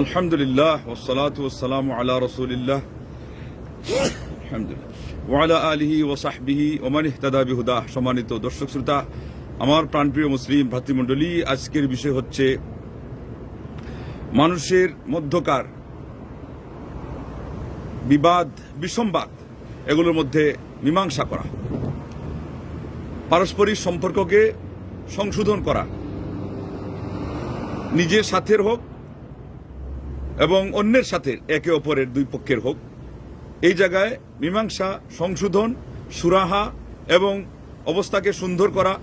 আলহামদুলিল্লাহ ওসালাত ওসালাম আলা রসুলিল্লাহ। আলহামদুলিল্লাহ। ওয়ালা আলিহি ওসাহবিহি ওমান ইহতাদা বিহুদা। সম্মানিত দর্শক শ্রোতা, আমার প্রাণপ্রিয় মুসলিম ভ্রাতৃমণ্ডলী আজকের বিষয় হচ্ছে মানুষের মধ্যকার বিবাদ, বিসম্বাদ, এগুলোর মধ্যে মীমাংসা করা, পারস্পরিক সম্পর্ককে সংশোধন করা, নিজের সাথের হোক এবং অন্যের সাথে একে অপরের দুই পক্ষের হোক। এই জায়গায় মীমাংসা, সংশোধন, সুরাহা এবং অবস্থাকে সুন্দর করা,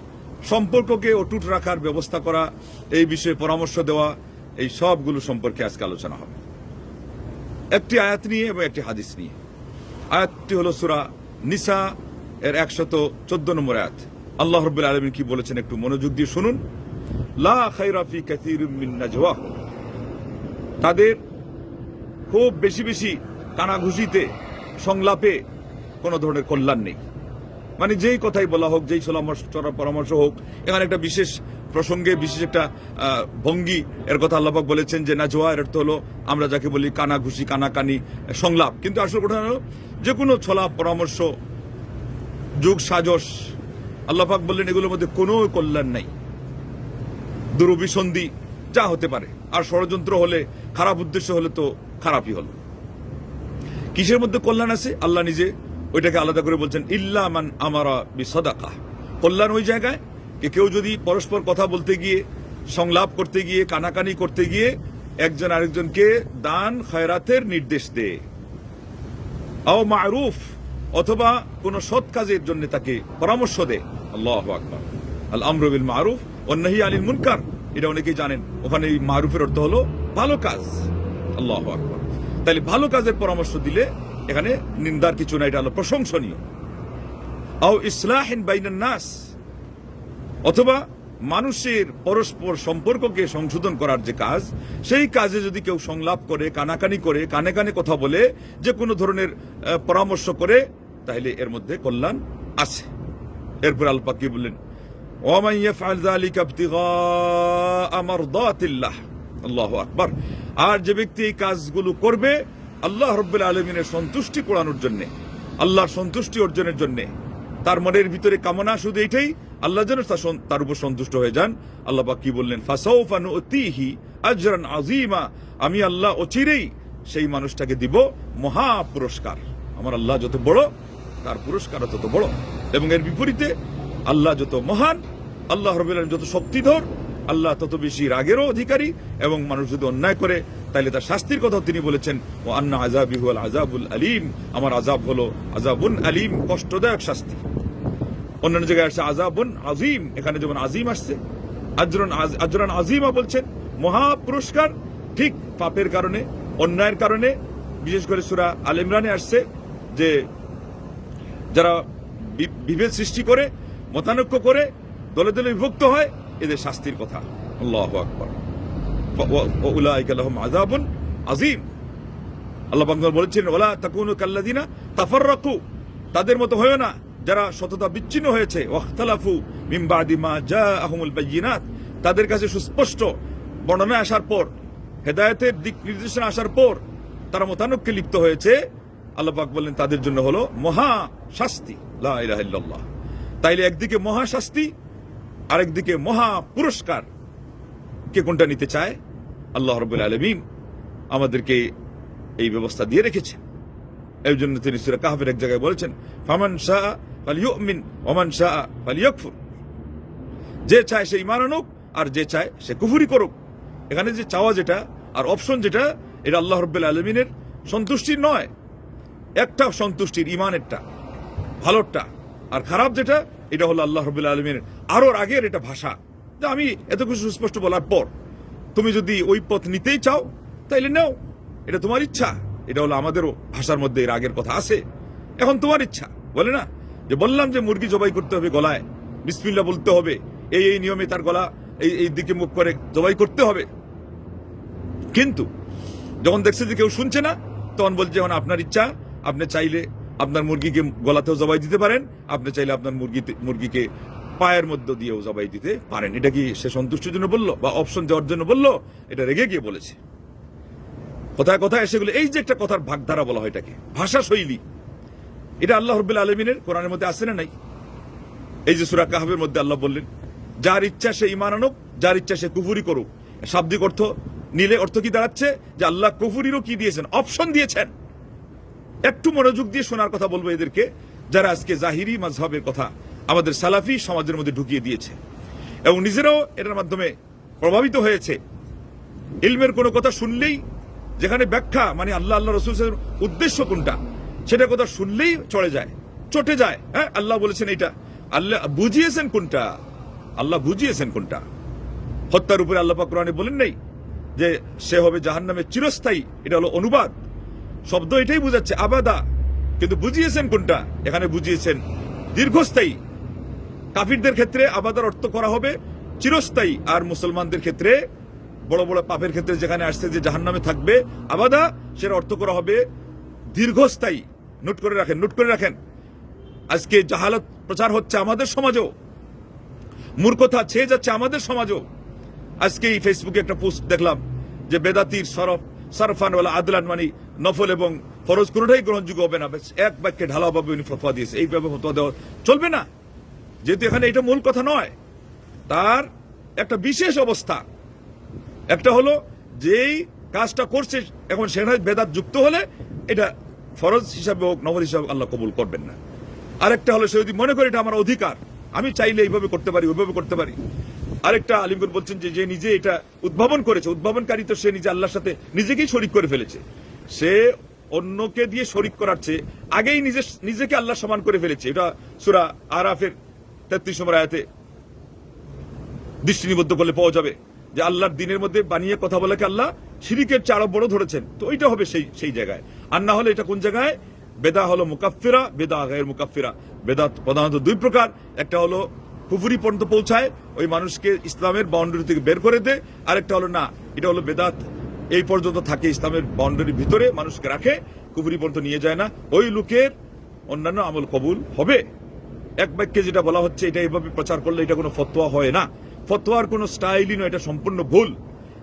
সম্পর্ককে অটুট রাখার ব্যবস্থা করা, এই বিষয়ে পরামর্শ দেওয়া, এই সবগুলো সম্পর্কে আজকে আলোচনা হবে। একটি আয়াত নিয়ে এবং একটি হাদিস নিয়ে। আয়াতটি হলো সুরা নিসা এর একশত চোদ্দ নম্বর আয়াত। আল্লাহ রব্বুল আলমিন কি বলেছেন একটু মনোযোগ দিয়ে শুনুন। লা খাইরাফি কাসীর মিন নাজওয়াহুম তাদের খুব বেশি বেশি কানাঘুষিতে, সংলাপে কোনো ধরনের কল্যাণ নেই। মানে যেই কথাই বলা হোক, যেই পরামর্শ পরামর্শ হোক, এখানে একটা বিশেষ প্রসঙ্গে, বিশেষ একটা ভঙ্গি। এর কথা আল্লাপাক বলেছেন যে নাজোয়া এর অর্থ হলো, আমরা যাকে বলি কানাঘুষি, কানাকানি, সংলাপ। কিন্তু আসল কথা হলো, যে কোনো ছলা পরামর্শ, যুগ, সাজস আল্লাপাক বললেন এগুলোর মধ্যে কোনো কল্যাণ নাই। দুরভিসন্ধি যা হতে পারে। আর ষড়যন্ত্র হলে, খারাপ উদ্দেশ্য হলে তো খারাপই হলো। কিসের মধ্যে কল্যাণ আছে? আল্লাহ নিজে ওইটাকে আলাদা করে বলছেন, ইল্লা মান আমারা বিসদাকা কল্যাণ ওই জায়গায় কেউ যদি পরস্পর কথা বলতে গিয়ে, সংলাপ করতে গিয়ে, কানাকানি করতে গিয়ে একজন আরেকজনকে দান খয়রাতের নির্দেশ দেয়। আও মারুফ, অথবা কোন সৎ কাজের জন্য তাকে পরামর্শ দেয়। আল্লাহ আকবার। আল আমরবিল মারুফ অন্যাহি আলিল মুনকার। এটা অনেকেই জানেন। ওখানে এই মারুফের অর্থ হলো ভালো কাজ। আল্লাহ আকবার। তাহলে ভালো কাজের পরামর্শ দিলে এখানে নিন্দার কিছু না, এটা হলো প্রশংসনীয়। আও ইসলাহিন বাইনান নাস। অথবা মানুষের পরস্পর সম্পর্ককে সংশোধন করার যে কাজ, সেই কাজে যদি কেউ সংলাপ করে, কানাকানি করে, কানে কানে কথা বলে, যে কোনো ধরনের পরামর্শ করে তাহলে এর মধ্যে কল্যাণ আছে। এরপর আলপা কি বললেন? ওয়ামান ইয়াফআল যালিকা ইবতিগাআ মারদাতিল্লাহ আল্লাহু আকবার। আর যে ব্যক্তি এই কাজগুলো করবে, আল্লাহ রাব্বুল আলামিনের সন্তুষ্টি কোড়ানোর জন্য, আল্লাহর সন্তুষ্টি অর্জনের জন্য, তার মনের ভিতরে কামনা শুধু এইটাই আল্লাহ যেন তার উপর সন্তুষ্ট হয়ে যান। আল্লাহ পাক কি বললেন? ফাসাউফা নুতিহি আজরান আজিমা আমি আল্লাহ অচিরেই সেই মানুষটাকে দিব মহা পুরস্কার আমার আল্লাহ যত বড়, তার পুরস্কার তত বড়। এবং এর বিপরীতে, আল্লাহ যত মহান আল্লাহ রবিল যত শক্তিধর আল্লাহ তত বেশি রাগেরও অধিকারী এবং মানুষ যদি অন্যায় করে তাহলে তার শাস্তির কথা তিনি বলেছেন ও আন্না আজাবি হুয়াল আজাবুল আলিম আমার আজাব হলো আজাবুন আলিম, কষ্টদায়ক শাস্তি। অন্যান্য জায়গায় আসছে আজাবুন আজিম এখানে যেমন আজিম আসছে আজরান আজ- আজরান আজিমা বলছেন, মহা পুরস্কার ঠিক পাপের কারণে, অন্যায়ের কারণে, বিশেষ করে সুরা আল ইমরানে আসছে যে, যারা বিভেদ সৃষ্টি করে, মতানৈক্য করে দলে দলে বিভক্ত হয়, এদের শাস্তির কথা। আল্লাহ আকবর। আযাবুন আযীম। আল্লাহ বাংলা বলেছেন ওলা তাকুনু কাল্লাদিনা তাফাররাকু। তাদের মতো হয় না, যারা সততা বিচ্ছিন্ন হয়েছে। ওয়াখতালাফু মিন বাদি মা জাআহুমুল বায়িনাত তাদের কাছে সুস্পষ্ট বর্ণনা আসার পর, হেদায়েতের দিক নির্দেশনা আসার পর, তারা মতানক্যে লিপ্ত হয়েছে। আল্লাহ পাক বললেন, তাদের জন্য হলো মহা শাস্তি। লা ইলাহা ইল্লাল্লাহ। তাইলে একদিকে মহা শাস্তি আরেকদিকে মহা পুরস্কার। কে কোনটা নিতে চায়? আল্লাহ রবুল আলমিন আমাদেরকে এই ব্যবস্থা দিয়ে রেখেছেন। এই জন্য তিনি সুরা কাহাফের এক জায়গায় বলেছেন, ফামান শাহ ফালিউমিন ওমান শাহ ফালিয়াকফুর যে চায় সে ইমান আনুক, আর যে চায় সে কুফুরি করুক। এখানে যে চাওয়া যেটা, আর অপশন যেটা, এটা আল্লাহ রব্বুল আলমিনের সন্তুষ্টির নয়। একটা সন্তুষ্টির ইমানেরটা ভালোরটা, আর খারাপ যেটা এটা হলো আল্লাহ রবুল্লা আলমীর আরও আগের এটা ভাষা, যে আমি এত কিছু সুস্পষ্ট বলার পর, তুমি যদি ওই পথ নিতেই চাও, তাইলে নাও। এটা তোমার ইচ্ছা। এটা হলো আমাদেরও ভাষার মধ্যে এর আগের কথা আছে। এখন তোমার ইচ্ছা, বলে না? যে বললাম যে মুরগি জবাই করতে হবে গলায় বিসমিল্লা বলতে হবে, এই এই নিয়মে তার গলা, এই এই দিকে মুখ করে জবাই করতে হবে। কিন্তু যখন দেখছে যে কেউ শুনছে না, তখন বলছে যখন আপনার ইচ্ছা, আপনি চাইলে আপনার মুরগিকে গলাতেও জবাই দিতে পারেন। আপনি চাইলে আপনার মুরগিতে মুরগিকে পায়ের মধ্যে দিয়েও জবাই দিতে পারেন। এটা কি সে সন্তুষ্টির জন্য বলল বা অপশন দেওয়ার জন্য বলল? এটা রেগে গিয়ে বলেছে। কোথায় কোথায় সেগুলো এই যে একটা কথার ভাগধারা বলা হয় এটাকে, ভাষা শৈলী। এটা আল্লাহ রব্বুল আলমিনের কোরআনের মধ্যে আসে না নাই? এই যে সুরা কাহাবের মধ্যে আল্লাহ বললেন, যার ইচ্ছা সে ইমান আনুক, যার ইচ্ছা সে কুফুরি করুক। শাব্দিক অর্থ, নিলে অর্থ কি দাঁড়াচ্ছে? যে আল্লাহ কুফুরিরও কি দিয়েছেন? অপশন দিয়েছেন। একটু মনোযোগ দিয়ে শোনার কথা বলব এদেরকে, যারা আজকে জাহিরি মাঝহবের কথা আমাদের সালাফি সমাজের মধ্যে ঢুকিয়ে দিয়েছে। এবং নিজেরাও এটার মাধ্যমে প্রভাবিত হয়েছে। ইলমের কোনো কথা শুনলেই যেখানে ব্যাখ্যা মানে আল্লাহ আল্লাহ রসুলের উদ্দেশ্য কোনটা, সেটা কথা শুনলেই চড়ে যায়, চটে যায়। হ্যাঁ আল্লাহ বলেছেন এটা আল্লাহ বুঝিয়েছেন কোনটা? আল্লাহ বুঝিয়েছেন কোনটা? হত্যার উপরে আল্লাহ পাক কোরআনে বলেন নাই যে সে হবে জাহান্নামে চিরস্থায়ী, এটা হলো অনুবাদ। শব্দ এটাই বুঝাচ্ছে, আবাদা। কিন্তু বুঝিয়েছেন কোনটা? এখানে বুঝিয়েছেন দীর্ঘস্থায়ী। কাফিরদের ক্ষেত্রে আবাদার অর্থ করা হবে চিরস্থায়ী, আর মুসলমানদের ক্ষেত্রে, বড় বড় পাপের ক্ষেত্রে যেখানে আসছে যে জাহান্নামে থাকবে আবাদা সেটা অর্থ করা হবে দীর্ঘস্থায়ী। নোট করে রাখেন, নোট করে রাখেন। আজকে জাহালত প্রচার হচ্ছে আমাদের সমাজও। মূর্খতা ছেয়ে যাচ্ছে আমাদের সমাজও। আজকে এই ফেসবুকে একটা পোস্ট দেখলাম যে বেদাতির সরফ সরফান ওলা আদলান মানে নফল এবং ফরজ কোনোটাই গ্রহণযোগ্য হবে না। এক বাক্যে ঢালাভাবে উনি ফতোয়া দিয়েছে। এইভাবে ফতোয়া দেওয়া চলবে না। যেহেতু এখানে এটা মূল কথা নয়, তার একটা বিশেষ অবস্থা। একটা হলো, যেই কাজটা করছে, এখন সেখানে বেদাত যুক্ত হলে এটা ফরজ হিসাবে হোক, নফল হিসাবে আল্লাহ কবুল করবেন না। আরেকটা হলো, সে যদি মনে করে এটা আমার অধিকার, আমি চাইলে এইভাবে করতে পারি, ওইভাবে করতে পারি। আরেকটা আলিমগর বলছেন যে নিজে এটা উদ্ভাবন করেছে, উদ্ভাবনকারী তো সে নিজে আল্লাহর সাথে নিজেকেই শরিক করে ফেলেছে। সে অন্যকে দিয়ে শরিক করার চেয়ে আগেই নিজে, নিজেকে আল্লাহ সমান করে ফেলেছে। এটা সুরা আরাফের তেত্রিশ নম্বর আয়াতে দৃষ্টি নিবদ্ধ করলে পাওয়া যাবে যে আল্লাহর দিনের মধ্যে বানিয়ে কথা বলাকে আল্লাহ শিরিকের চারো বড় ধরেছেন। তো ওইটা হবে সেই সেই জায়গায়। আর না হলে এটা কোন জায়গায়? বেদা হলো মুকাফিরা বেদা গায়ের মুকাফিরা বেদা প্রধানত দুই প্রকার। একটা হলো কুফুরি পর্যন্ত পৌঁছায়, ওই মানুষকে ইসলামের বাউন্ডারি থেকে বের করে দেয় আরেকটা হলো না, এটা হলো বেদাত। এই পর্যন্ত থাকে ইসলামের বাউন্ডারির ভিতরে, মানুষকে রাখে, কুফুরি পর্যন্ত নিয়ে যায় না। ওই লোকের অন্যান্য আমল কবুল হবে। এক বাক্যে যেটা বলা হচ্ছে, এটা এইভাবে প্রচার করলে এটা কোনো ফতোয়া হয় না। ফতোয়ার কোনো স্টাইলই নয়, এটা সম্পূর্ণ ভুল।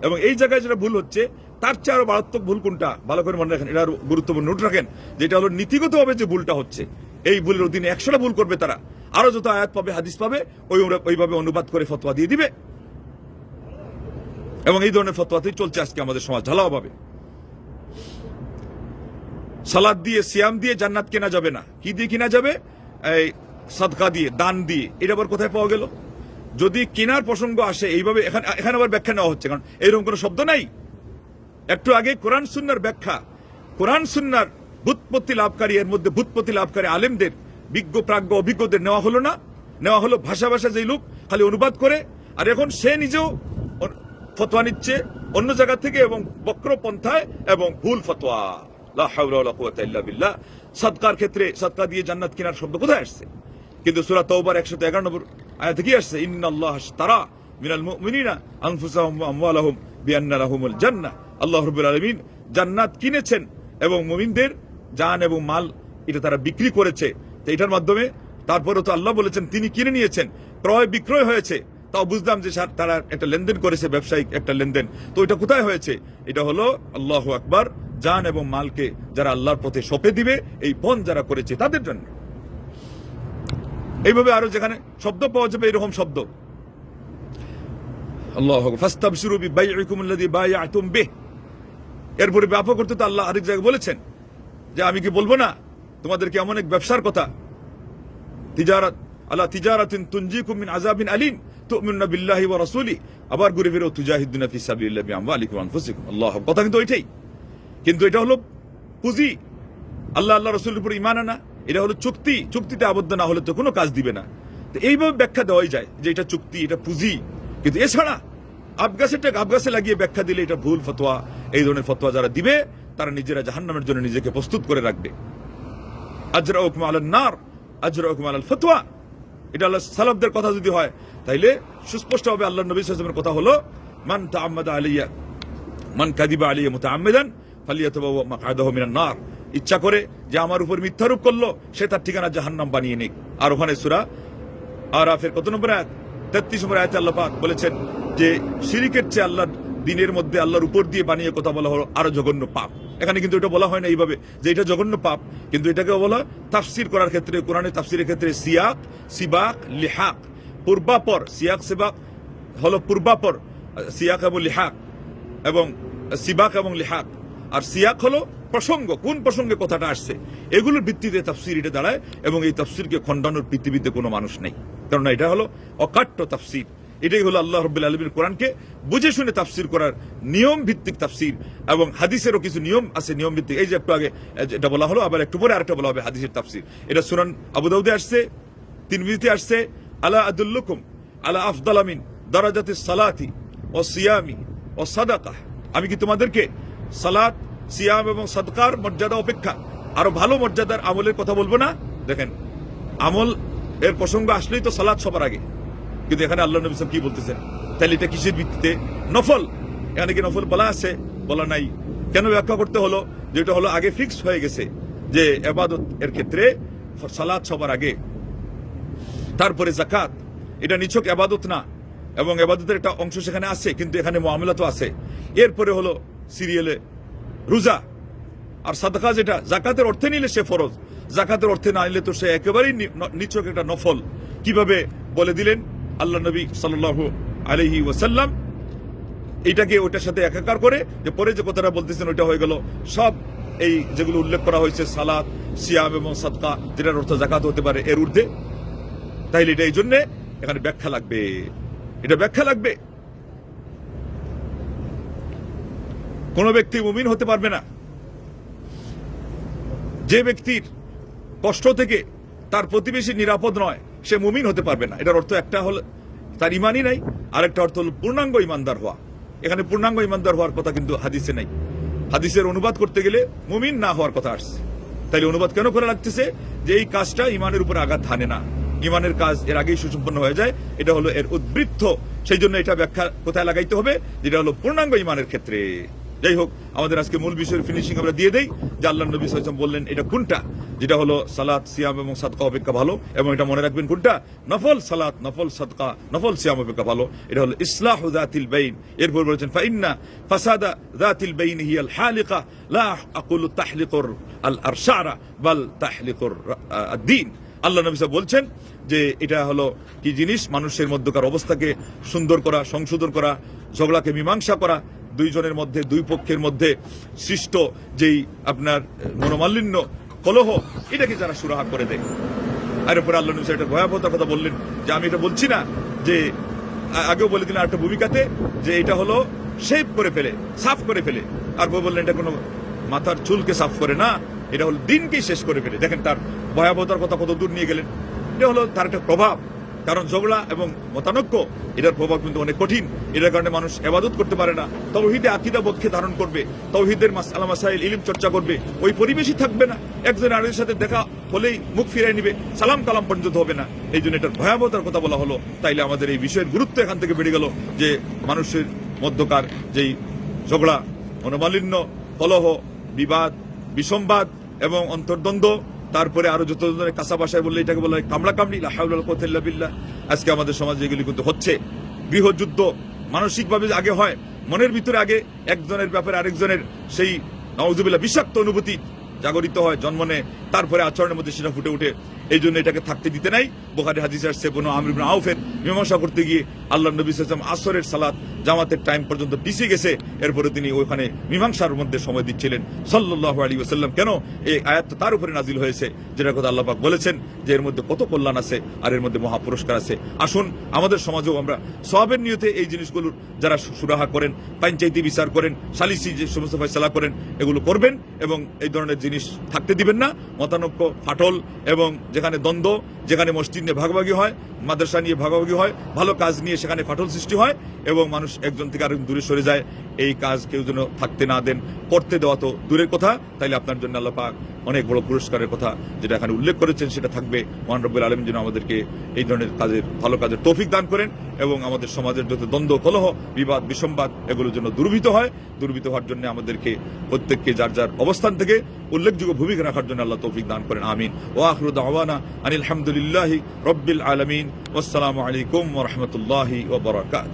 এবং এই জায়গায় যেটা ভুল হচ্ছে, তার চেয়ে আরও মারাত্মক ভুল কোনটা? ভালো করে মনে রাখেন, এটা গুরুত্বপূর্ণ। নোট রাখেন যেটা হলো নীতিগতভাবে যে ভুলটা হচ্ছে, এই ভুলের অধীনে একশোটা ভুল করবে তারা। আরও যত আয়াত পাবে, হাদিস পাবে, ওই ওইভাবে অনুবাদ করে ফতোয়া দিয়ে দিবে। এবং এই ধরনের ফতোয়াতেই চলছে আজকে আমাদের সমাজ ঢালাওভাবে সালাদ দিয়ে, সিয়াম দিয়ে জান্নাত কেনা যাবে না। কি দিয়ে কিনা যাবে? এই সাদকা দিয়ে, দান দিয়ে। এটা আবার কোথায় পাওয়া গেল? যদি কেনার প্রসঙ্গ আসে, এইভাবে এখানে এখানে আবার ব্যাখ্যা নেওয়া হচ্ছে, কারণ এরকম কোনো শব্দ নাই। একটু আগে কোরআন সুন্নার ব্যাখ্যা, কোরআন সুন্নার ভূতপত্তি লাভকারী, এর মধ্যে ভূতপত্তি লাভকারী আলেমদের বিজ্ঞ, প্রাজ্ঞ, অভিজ্ঞদের নেওয়া হলো না। নেওয়া হলো ভাষা ভাষা যেই লোক, খালি অনুবাদ করে। আর এখন সে নিজেও ফতোয়া নিচ্ছে অন্য জায়গা থেকে এবং বক্র পন্থায় এবং ভুল ফতোয়া। সাদকার ক্ষেত্রে সাদকা দিয়ে জান্নাত কেনার শব্দ কোথায় আসছে? কিন্তু সূরা একশো 111 নম্বর আয়াতে কি আসছে? ইন্নাল্লাহ আশতারা মিনাল মুমিনিনা আনফুসাহুম ওয়া আমওয়ালাহুম আল্লাহ রাব্বুল জান্নাত কিনেছেন এবং মুমিনদের জান এবং মাল এটা তারা বিক্রি করেছে। তো এটার মাধ্যমে তারপরে তো আল্লাহ বলেছেন, তিনি কিনে নিয়েছেন, ক্রয় বিক্রয় হয়েছে। তাও বুঝলাম যে তারা একটা লেনদেন করেছে, ব্যবসায়িক একটা লেনদেন। তো এটা কোথায় হয়েছে? এটা হলো আল্লাহ আকবার, জান এবং মালকে যারা আল্লাহর পথে সপে দিবে, এই পণ যারা করেছে তাদের জন্য। এইভাবে আরও যেখানে শব্দ পাওয়া যাবে, এরকম শব্দ। আল্লাহ এরপরে ব্যাপক করতে তো আল্লাহ আরেক জায়গায় বলেছেন যে আমি কি বলব না? তোমাদেরকে এমন এক ব্যবসার কথা? তিজারাত আল্লাহ তিজারাতিন তুনজিকুম মিন আযাবিন আলিম বিল্লাহি ওয়া রাসূলি। আবার ঘুরে ফিরে ফি সাবিলিল্লাহি আনফুসিকুম। আল্লাহ কথা কিন্তু ওইটাই। কিন্তু এটা হলো পুঁজি। আল্লাহ আল্লাহ উপর আনা, এটা হলো চুক্তি। চুক্তিতে আবদ্ধ না হলে তো কোনো কাজ দিবে না। তো এইভাবে ব্যাখ্যা দেওয়াই যায় যে এটা চুক্তি, এটা পুঁজি। কিন্তু এছাড়া আবগাছেরটা আবগাছে লাগিয়ে ব্যাখ্যা দিলে এটা ভুল ফতোয়া। এই ধরনের ফতোয়া যারা দিবে, তারা নিজেরা জাহান্নামের জন্য নিজেকে প্রস্তুত করে রাখবে। আজরা হুকুম আল নার আজরা হুকুম আল ফতোয়া এটা আল্লাহ সালাফদের কথা যদি হয়, তাইলে সুস্পষ্টভাবে আল্লাহ নবী সাল্লামের কথা হলো, মান তাআম্মাদা আলাইয়া, মান কাদিবা আলিয়া মুতাআম্মিদান, ফালিয়াতাবাওয়া মাকআদাহু মিনান নার। ইচ্ছা করে যে আমার উপর মিথ্যারোপ করল, সে তার ঠিকানা জাহান্নাম বানিয়ে নিক। আর ওখানে সূরা আরাফের কত নম্বর আয়াত? 33 নম্বর আয়াতে আল্লাহ পাক বলেছেন যে, শিরিকের চেয়ে আল্লাহ দিনের মধ্যে আল্লাহর উপর দিয়ে বানিয়ে কথা বলা হলো আরও জঘন্য পাপ। এখানে কিন্তু এটা বলা হয় না এইভাবে যে এটা জঘন্য পাপ, কিন্তু এটাকে বলা তাফসির করার ক্ষেত্রে কোরআনে তাফসিরের ক্ষেত্রে সিয়াক, সিবাক, লিহাক। পূর্বাপর, সিয়াক, সিবাক হলো পূর্বাপর, সিয়াক এবং লিহাক এবং সিবাক এবং লিহাক। আর সিয়াক হলো প্রসঙ্গ, কোন প্রসঙ্গে কথাটা আসছে, এগুলোর ভিত্তিতে তাফসির এটা দাঁড়ায় এবং এই তাফসিরকে খণ্ডানোর পৃথিবীতে কোনো মানুষ নেই। কারণ এটা হলো অকাট্য তাফসির। এটাই হলো আল্লাহ রব্বুল আলমীর কোরআনকে বুঝে শুনে তাফসির করার নিয়ম ভিত্তিক তাফসির এবং হাদিসেরও কিছু নিয়ম আছে নিয়ম ভিত্তিক এই যে একটু আগে এটা বলা হলো, আবার একটু পরে আরেকটা বলা হবে হাদিসের তাফসির। এটা সুনান আবু দাউদে আসছে তিন বিধিতে আসছে, আলা আদুল্লুকুম, আলা আফদালামিন দারাজাতে সালাতি ও সিয়ামি ও সাদাকা। আমি কি তোমাদেরকে সালাত, সিয়াম এবং সদকার মর্যাদা অপেক্ষা আরও ভালো মর্যাদার আমলের কথা বলব না? দেখেন, আমল এর প্রসঙ্গ আসলেই তো সালাত সবার আগে। কিন্তু এখানে আল্লাহ নবী কি বলতেছেন? তাহলে এটা কিসের ভিত্তিতে? নফল। এখানে কি নফল বলা আছে? বলা নাই। কেন ব্যাখ্যা করতে হলো? যেটা হলো আগে ফিক্সড হয়ে গেছে যে এবাদত এর ক্ষেত্রে সালাত সবার আগে। তারপরে জাকাত এটা নিছক এবাদত না। এবং এবাদতের একটা অংশ সেখানে আছে, কিন্তু এখানে মামলা তো আছে। এরপরে হলো সিরিয়ালে রোজা। আর সাদকা যেটা জাকাতের অর্থে নিলে সে ফরজ। জাকাতের অর্থে না নিলে তো সে একেবারেই নিছক একটা নফল। কীভাবে বলে দিলেন? আল্লাহ নবী সাল্লাল্লাহু আলাইহি ওয়াসাল্লাম এটাকে ওটার সাথে একাকার করে যে পরে যে কথাটা বলতেছেন ওইটা হয়ে গেল সব এই যেগুলো উল্লেখ করা হয়েছে সালাদ সিয়াম এবং সাদকা, যেটার অর্থ জাকাত হতে পারে এর ঊর্ধ্বে। তাইলে এটা এই জন্য এখানে ব্যাখ্যা লাগবে। এটা ব্যাখ্যা লাগবে। কোন ব্যক্তি মুমিন হতে পারবে না। যে ব্যক্তির কষ্ট থেকে তার প্রতিবেশী নিরাপদ নয় সে মুমিন হতে পারবে না। এটার অর্থ একটা হল তার ইমানই নাই, আরেকটা অর্থ হল পূর্ণাঙ্গ ইমানদার হওয়া। এখানে পূর্ণাঙ্গ ইমানদার হওয়ার কথা কিন্তু হাদিসে নাই। হাদিসের অনুবাদ করতে গেলে মুমিন না হওয়ার কথা আসছে। তাইলে অনুবাদ কেন করে লাগতেছে যে এই কাজটা ইমানের উপর আঘাত হানে না। ইমানের কাজ এর আগেই সুসম্পন্ন হয়ে যায়, এটা হলো এর উদ্বৃত্ত। সেই জন্য এটা ব্যাখ্যা কোথায় লাগাইতে হবে? যেটা হলো পূর্ণাঙ্গ ইমানের ক্ষেত্রে। যাই হোক, আমাদের আজকে মূল বিষয়ের ফিনিশিং আমরা দিয়ে দেই, যে আল্লাহ নবী সাল্লাল্লাহু বললেন, এটা কোনটা? যেটা হলো সালাত, সিয়াম এবং সাদকা অপেক্ষা ভালো, এবং এটা মনে রাখবেন কোনটা? নফল সালাত, নফল সাদকা, নফল সিয়াম অপেক্ষা ভালো, এটা হলো ইসলাহ জাতিল বাইন। এরপর বলেছেন, ফাইন্না ফাসাদা জাতিল বাইন হিয়াল হালিকা, লা আকুল তাহলিকুর আল আরশারা বাল তাহলিকুর আদ-দ্বীন আল্লাহ নবী সাহেব বলছেন যে এটা হলো কি জিনিস? মানুষের মধ্যকার অবস্থাকে সুন্দর করা, সংশোধন করা, ঝগড়াকে মীমাংসা করা দুইজনের মধ্যে, দুই পক্ষের মধ্যে সৃষ্ট যেই আপনার মনোমালিন্য, কলহ, এটাকে যারা সুরাহা করে দেয়। আর এরপরে আল্লাহ নবী একটা ভয়াবহতার কথা বললেন যে, আমি এটা বলছি না যে আগেও বলে দিলেন একটা ভূমিকাতে যে, এটা হলো শেভ করে ফেলে, সাফ করে ফেলে। আর বললেন, এটা কোনো মাথার চুলকে সাফ করে না, এটা হলো দিনকেই শেষ করে ফেলে। দেখেন তার ভয়াবহতার কথা কত দূর নিয়ে গেলেন। এটা হলো তার একটা প্রভাব। কারণ ঝগড়া এবং মতানৈক্য, এটার প্রভাব কিন্তু অনেক কঠিন। এটার কারণে মানুষ এবাদত করতে পারে না। তৌহিদে আকিদা বোধকে ধারণ করবে। তৌহিদের মাসালা মাসাইল ইলিম চর্চা করবে। ওই পরিবেশই থাকবে না। একজন আরেকজনের সাথে দেখা হলেই মুখ ফিরাই নিবে। সালাম কালাম পর্যন্ত হবে না। এই জন্য এটার ভয়াবহতার কথা বলা হলো। তাইলে আমাদের এই বিষয়ের গুরুত্ব এখান থেকে বেড়ে গেল যে মানুষের মধ্যকার যেই ঝগড়া, মনোমালিন্য, কলহ, বিবাদ, বিসম্বাদ এবং অন্তর্দ্বন্দ্ব তারপরে আরও যত ধরনের কাঁচা বাসায় বললে এটাকে বলা হয় কামড়া কামড়ি বিল্লাহ। আজকে আমাদের সমাজে এগুলি কিন্তু হচ্ছে। গৃহযুদ্ধ মানসিকভাবে আগে হয়, মনের ভিতরে আগে একজনের ব্যাপারে আরেকজনের সেই নওয়াজুবিল্লাহ বিষাক্ত অনুভূতি জাগরিত হয় জন্ম নেয়, তারপরে আচরণের মধ্যে সেটা ফুটে ওঠে। এই জন্য এটাকে থাকতে দিতে নাই। বোখারি হাদিস আসছে কোনো আমর ইবনে আউফের মীমাংসা করতে গিয়ে আল্লাহ নবী সাল্লাম আসরের সালাত জামাতের টাইম পর্যন্ত পিছিয়ে গেছে। এরপরে তিনি ওইখানে মীমাংসার মধ্যে সময় দিচ্ছিলেন। সাল্লাল্লাহু আলাইহি ওয়াসাল্লাম, কেন? এই আয়াত তার উপরে নাজিল হয়েছে, যেটার কথা আল্লাপাক বলেছেন যে এর মধ্যে কত কল্যাণ আছে আর এর মধ্যে মহা পুরস্কার আছে। আসুন, আমাদের সমাজেও আমরা সবের নিয়তে এই জিনিসগুলোর যারা সুরাহা করেন পঞ্চায়েতি বিচার করেন, সালিসি যে সমস্ত ফয়সালা করেন, এগুলো করবেন এবং এই ধরনের জিনিস থাকতে দিবেন না। মতানৈক্য, ফাটল এবং যেখানে দ্বন্দ্ব, যেখানে মসজিদ নিয়ে ভাগাভাগি হয়, মাদ্রাসা নিয়ে ভাগাভাগি হয়, ভালো কাজ নিয়ে সেখানে ফাটল সৃষ্টি হয় এবং মানুষ একজন থেকে আরেকজন দূরে সরে যায়। এই কাজ কেউ যেন থাকতে না দেন, করতে দেওয়া তো দূরের কথা, তাইলে আপনার জন্য আল্লাহ পাক অনেক বড় পুরস্কারের কথা যেটা এখানে উল্লেখ করেছেন, সেটা থাকবে। মহান রব্বুল আলম যেন আমাদেরকে এই ধরনের কাজের, ভালো কাজের তৌফিক দান করেন এবং আমাদের সমাজের যত দ্বন্দ্ব, কলহ, বিবাদ, বিসম্বাদ এগুলোর জন্য দুর্বৃত হয়। দুর্বৃত হওয়ার জন্য আমাদেরকে প্রত্যেককে যার যার অবস্থান থেকে উল্লেখযোগ্য ভূমিকা রাখার জন্য আল্লাহ তৌফিক দান করেন। আমিন। ও আখরুদ আওয়ানা আনিল হামদুলিল্লাহি রব্বিল আলমিন। আসসালামু আলাইকুম ওরহমতুল্লাহি ওবরাকাত